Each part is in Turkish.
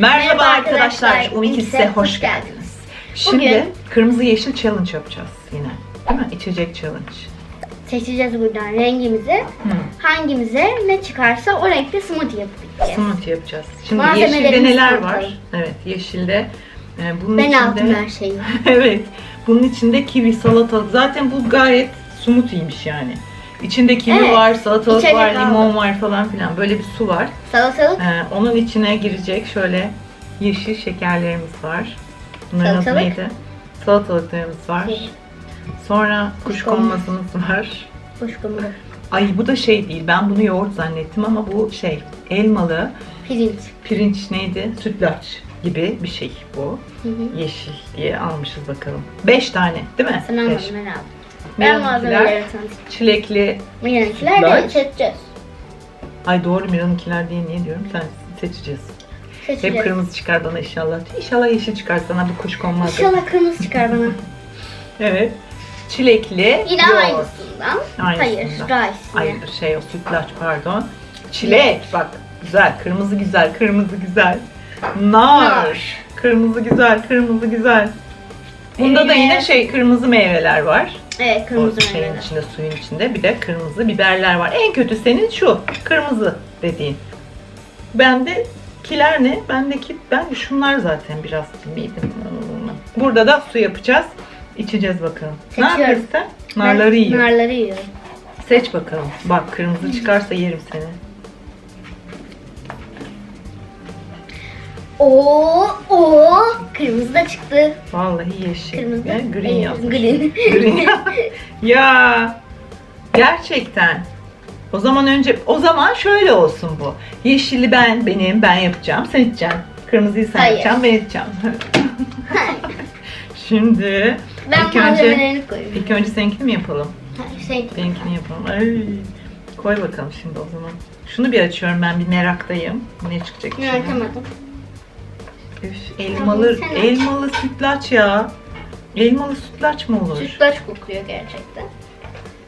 Merhaba, arkadaşlar. Umarım size hoş geldiniz. Şimdi Bugün- kırmızı yeşil challenge yapacağız yine. Değil mi? İçecek challenge. Seçeceğiz buradan rengimizi. Hı. Hangimize ne çıkarsa o renkte smoothie yapabileceğiz. Smoothie yapacağız. Şimdi yeşilde neler var? Evet, yeşilde e, bunun Ben içinde aldım her şeyi. Evet. Bunun içinde kivi, salatalık. Zaten bu gayet smoothie'ymiş yani. İçinde kivi Evet, var, salatalık içecek var, aldım. limon var falan filan. Böyle bir su var. Salatalık, Ee, onun içine girecek şöyle yeşil şekerlerimiz var. Bunların adı Salatalık. neydi? Salatalıklarımız var. Şey. Sonra Kuşkonmaz. kuşkonmazımız var. kuşkumru, Ay bu da şey değil. Ben bunu yoğurt zannettim ama bu şey elmalı pirinç. pirinç neydi? Sütlaç gibi bir şey bu. Hı hı. Yeşil diye almışız bakalım. Beş tane değil mi? Sen Beş. almadın ben aldım. Ben malzemeleri çilekli. Miran'ınkiler de seçeceğiz. Ay doğru Miran'ınkiler diye niye diyorum? Sen seçeceğiz. Hep Seçeceğiz. kırmızı çıkar bana inşallah. İnşallah yeşil çıkar sana bu kuşkonmaz. İnşallah kırmızı çıkar bana. Evet. Çilekli. Yine yoğurt. aynısından. Hayır, Aynısından. rice. Hayır şey o sütlaç pardon. Çilek bak güzel kırmızı güzel kırmızı güzel. Nar. Nar. Kırmızı güzel kırmızı güzel. Bunda da Ee, yine şey kırmızı meyveler var. Evet, kırmızı o şeyin meyveler. içinde suyun içinde bir de kırmızı biberler var. En kötü senin şu kırmızı dediğin. Bende kiler ne? Bendeki ben şunlar zaten biraz bildim. Burada da su yapacağız. İçeceğiz bakalım. Ne Seçiyorum. yapıyorsun sen? Narları yiyor. Narları yiyorum. Seç bakalım. Bak kırmızı çıkarsa yerim seni. Oo, oo, kırmızı da çıktı. Vallahi yeşil. Kırmızı Ya, green Evet, yazmış. green. Green. ya gerçekten. O zaman önce o zaman şöyle olsun bu. Yeşili ben benim ben yapacağım. Sen içeceksin. Kırmızıyı sen Hayır. yapacaksın ben içeceğim. Şimdi Ben ilk önce koyayım. ilk önce seninkini mi yapalım? Şey, Benimkini yapalım. Ay. Koy bakalım şimdi o zaman. Şunu bir açıyorum ben bir meraktayım. Ne çıkacak ne açamadım. Üf, elmalı, sen aç. elmalı sütlaç ya. Elmalı sütlaç mı olur? Sütlaç kokuyor gerçekten.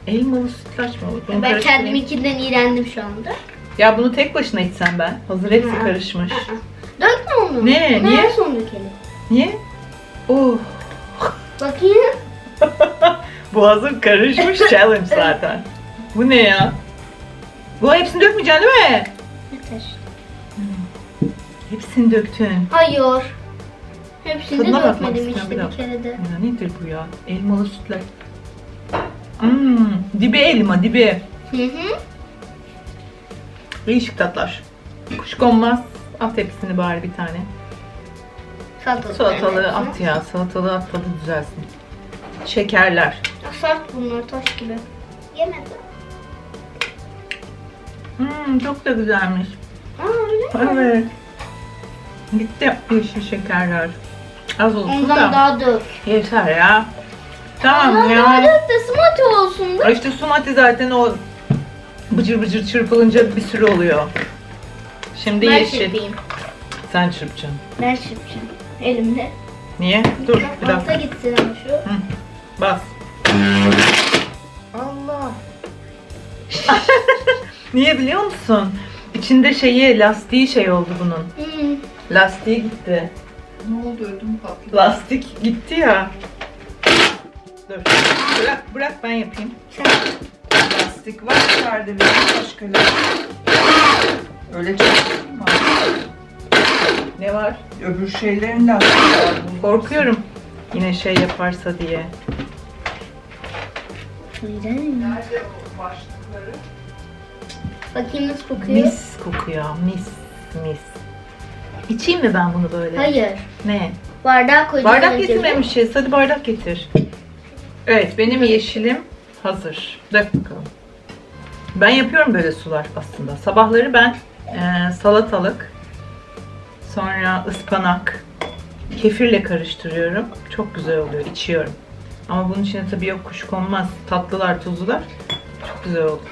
Elmalı sütlaç mı olur? Bunu ben karıştırayım. kendiminkinden iğrendim şu anda. Ya bunu tek başına içsem ben. Hazır hepsi Hı. karışmış. Dökme onu. Ne? Onu Niye? en son dökelim. Niye? Oh. Bakayım. Bu hazır karışmış challenge zaten. Bu ne ya? Bu hepsini dökmeyeceksin değil mi? Yeter. Hepsini döktün. Hayır. Hepsini de Tadına bakmak dökmedim istiyorum işte bir bir dakika. kere de. Ya nedir bu ya? Elmalı sütlaç. Hmm, dibi elma dibi. Hı hı. Değişik tatlar. Kuşkonmaz. At hepsini bari bir tane. Salatalık. Salatalığı at ya. Salatalığı at tadı düzelsin. Şekerler. Sert bunlar taş gibi. Yemedim. Hmm, çok da güzelmiş. Aa öyle mi? Evet. Gitti yeşil şekerler. Az olsun Ondan da. daha dök. Yeter ya. Tamam Ondan ya. daha dök de smoothie olsun da. Ay İşte sumati zaten o bıcır bıcır çırpılınca bir sürü oluyor. Şimdi Ben yeşil. çırpayım. Sen çırpacaksın. Ben çırpacağım. Elimde. Niye? Dur bir Alta dakika. gitsin ama şu. Hı, Bas. Allah. Niye biliyor musun? İçinde şeyi, lastiği şey oldu bunun. Hmm. Lastiği gitti. Ne oldu ödüm patladı. Lastik gitti ya. Dur. Bırak, bırak ben yapayım. Lastik var içeride benim başka lastik. Öyle çok var. Ne var? Öbür şeylerin lastiği var. bunun. Korkuyorum. Yine şey yaparsa diye. Neden? Nerede o başlıkları? Bakayım nasıl kokuyor. Mis kokuyor. Mis, mis. İçeyim mi ben bunu böyle? Hayır. Ne? Bardağa koyacağım. Bardak önce getirmemişiz. Hadi bardak getir. Evet, benim yeşilim hazır. Dök bakalım. Ben yapıyorum böyle sular aslında. Sabahları ben e, salatalık, sonra ıspanak, kefirle karıştırıyorum. Çok güzel oluyor, içiyorum. Ama bunun içine tabii yok kuşkonmaz. Tatlılar, tuzlular. Çok güzel oldu.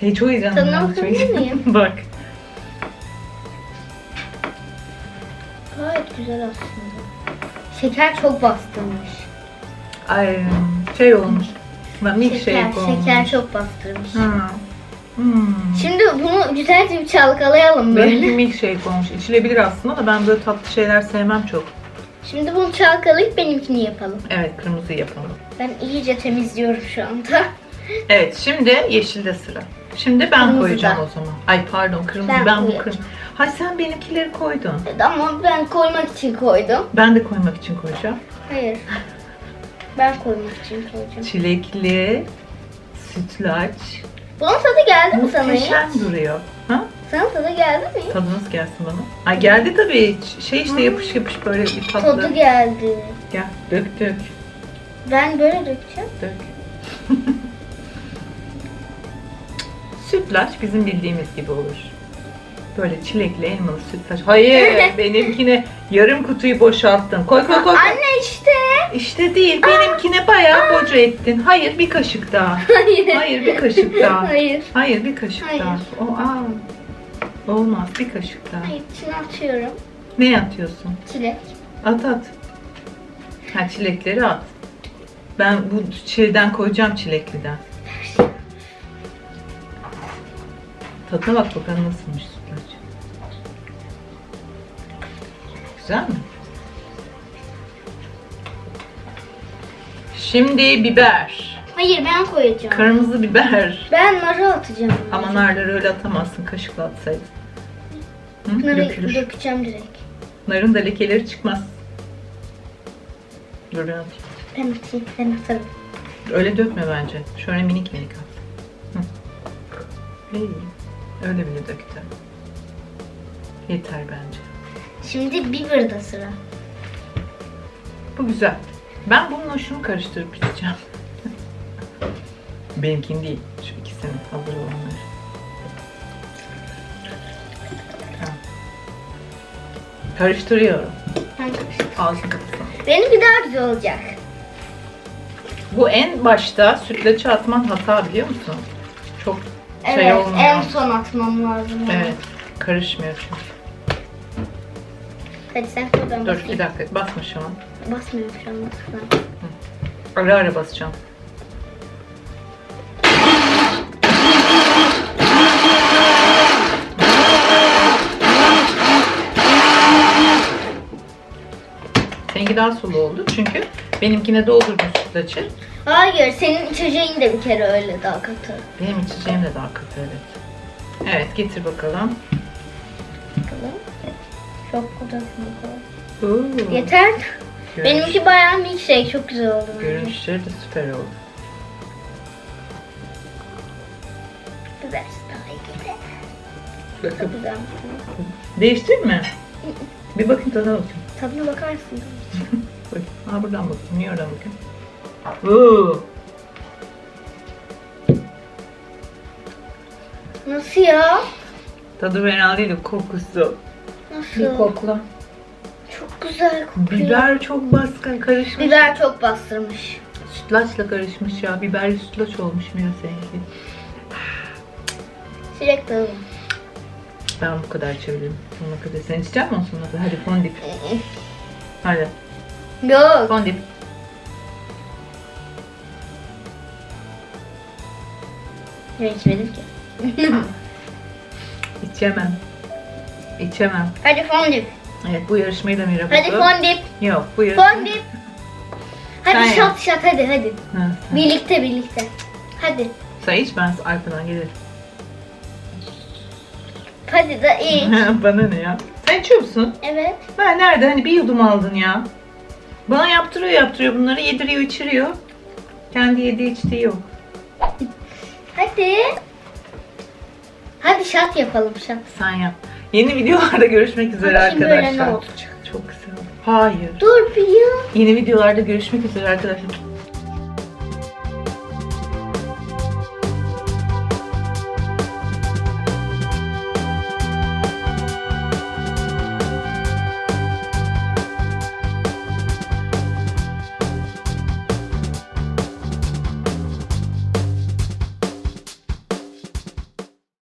Hey, çok heyecanlıyım. Miyim? Bak. Güzel aslında. Şeker çok bastırmış. Ay, şey olmuş. Ben milkshake Şeker, olmuş. şeker çok bastırmış. Hı. Hmm. Şimdi bunu güzelce bir çalkalayalım Benimki böyle. milkshake olmuş. İçilebilir aslında da ben böyle tatlı şeyler sevmem çok. Şimdi bunu çalkalayıp benimkini yapalım. Evet kırmızı yapalım. Ben iyice temizliyorum şu anda. Evet şimdi yeşilde sıra. Şimdi ben Kırmızıda. koyacağım o zaman. Ay pardon kırmızı ben, Ben bu koyacağım. kırmızı. Hay sen benimkileri koydun. Ama ben koymak için koydum. Ben de koymak için koyacağım. Hayır. Ben koymak için koyacağım. Çilekli, sütlaç. Bunun tadı geldi mi sana hiç? Muhteşem duruyor. Ha? Sana tadı geldi mi? Tadınız gelsin bana. Ay geldi tabii. Şey işte yapış yapış böyle bir tatlı. Tadı geldi. Gel dök dök Ben böyle dökeceğim. dök. Sütlaç bizim bildiğimiz gibi olur. Böyle çilekli elmalı sütlaç. Hayır benimkine yarım kutuyu boşalttın. Koy koy koy. koy. Anne işte. İşte değil benimkine bayağı boca ettin. Hayır bir kaşık daha. Hayır. Hayır bir kaşık daha. Hayır. Hayır bir kaşık Hayır. daha. O, aa. Olmaz bir kaşık daha. Hayır içine atıyorum. Ne atıyorsun? Çilek. At at. Ha çilekleri at. Ben bu şeyden koyacağım çilekliden. Tadına bak bakalım nasılmış Güzel mi? Şimdi biber. Hayır ben koyacağım. Kırmızı biber. Ben narı atacağım. Ama narları öyle atamazsın. Kaşıkla atsaydın. Hı? Narı Dökülür. dökeceğim direkt. Narın da lekeleri çıkmaz. Dur ben atayım. Ben atayım. Ben atarım. Öyle dökme bence. Şöyle minik minik at. Hı. İyi. Öyle bile döktü. Yeter bence. Şimdi biber'da sıra. Bu güzel. Ben bununla şunu karıştırıp içeceğim. Benimkini değil. Şu ikisini hazır olanları. Karıştırıyorum. Ben Ağzını kapatın. Benimki daha güzel olacak. Bu en başta sütlaçı atman hata biliyor musun? Çok şey evet, olmuyor. en son atmam lazım. onu. Evet. Karışmıyor çünkü. Hadi sen ben Dur bir dakika basma şu an. Basmıyorum şu an. basmıyorum. Ara ara basacağım. Seninki daha sulu oldu çünkü benimkine doldurdum sütlaçı. Hayır, senin içeceğin de bir kere öyle daha katı. Benim içeceğim de daha kötü evet. Evet getir bakalım. Bakalım. Çok güzel. Oo, Yeter. görünüş- Benimki bayağı milkshake. Çok güzel oldu. bence. Görünüşleri de süper oldu. Güzel. Daha iyi. Bakın. Çok güzel. Değiştir mi? Bir bakın tadına bakın. Tadına bakarsın. Bak. Aa buradan bakın. Niye oradan bakın? Oo. Nasıl ya? Tadı fena değil de kokusu. Bir Nasıl? kokla. Çok güzel kokuyor. Biber çok baskın karışmış. Biber çok bastırmış. Sütlaçla karışmış ya. Biberli sütlaç olmuş Mira seninki. Çilek tadı. Ben bu kadar içebilirim. Sonuna kadar. Sen içecek misin sonuna kadar? Hadi fondip. Hadi Yok. fondip. Ben içmedim ki. İçemem. İçemem. Hadi fondip. Evet bu yarışmayı da Mira Hadi buldu. fondip. Yok bu yarışmayı. Fondip. Hadi Sen şat şat hadi hadi. Birlikte birlikte. Hadi. Sen iç ben arkadan gelirim. Hadi da iç. Bana ne ya? Sen içiyor musun? evet. Ben nerede? Hani bir yudum aldın ya. Bana yaptırıyor yaptırıyor bunları. Yediriyor içiriyor. Kendi yediği içtiği yok. Hadi. Hadi şat yapalım şat. Sen yap. Yeni videolarda görüşmek üzere Bakayım böyle ne arkadaşlar. olacak. Çok güzel. Hayır. Dur bir ya. Yeni videolarda görüşmek üzere arkadaşlar.